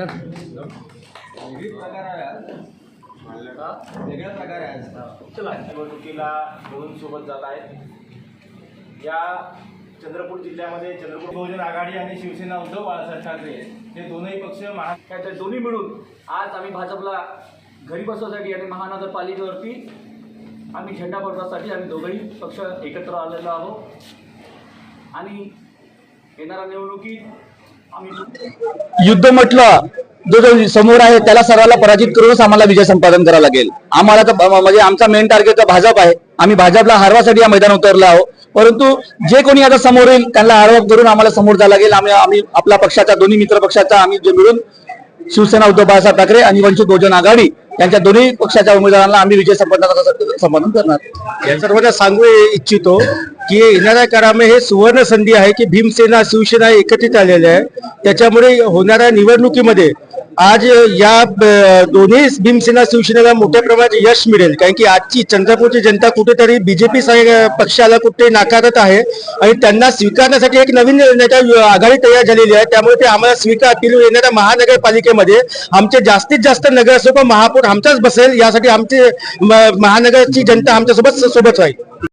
विविध प्रकार आहे वेगळ्या प्रकार आहे आज. चला निवडणुकीला दोन सोबत जात आहेत या चंद्रपूर जिल्ह्यामध्ये चंद्रपूर बहुजन आघाडी आणि शिवसेना उद्धव बाळासाहेब ठाकरे हे दोनही पक्ष महा दोन्ही मिळून आज आम्ही भाजपला घरी बसवण्यासाठी आणि महानगरपालिकेवरती आम्ही झेंडा फडकण्यासाठी आम्ही दोघंही पक्ष एकत्र आलेलो आहोत आणि येणाऱ्या निवडणुकीत युद्ध म्हटलं जो जो समोर आहे त्याला सर्वांना पराजित करूनच आम्हाला विजय संपादन करावं लागेल. आम्हाला तर म्हणजे आमचा मेन टार्गेट भाजप आहे. आम्ही भाजपला हरवासाठी या मैदान उतरलो आहोत. परंतु जे कोणी आता समोर येईल त्यांना हरवा करून आम्हाला समोर जावं लागेल. आम्ही आम्ही आपल्या पक्षाचा दोन्ही मित्र पक्षाचा आम्ही जे मिळून शिवसेना उद्धव बाळासाहेब ठाकरे आणि वंचित बहुजन आघाडी यांच्या दोन्ही पक्षाच्या उमेदवारांना आम्ही विजय संपादन संपादन करणार. या सर्वांना सांगू इच्छितो की येणाऱ्या काळामध्ये हे सुवर्ण संधी आहे की भीमसेना शिवसेना एकत्रित आलेल्या आहे त्याच्यामुळे होणाऱ्या निवडणुकीमध्ये आज या ब- दोन्ही भीमसेना शिवसेनेला मोठ्या प्रमाणात यश मिळेल. कारण की आजची चंद्रपूरची जनता कुठेतरी बीजेपी पक्षाला कुठे नाकारत आहे आणि त्यांना स्वीकारण्यासाठी एक नवीन नेता आघाडी तयार झालेली आहे. त्यामुळे ते आम्हाला स्वीकारतील येणाऱ्या महानगरपालिकेमध्ये आमचे जास्तीत जास्त नगरसेवक महापौर आमचाच बसेल. यासाठी आमचे म- महानगरची जनता आमच्यासोबत सोबत राहील.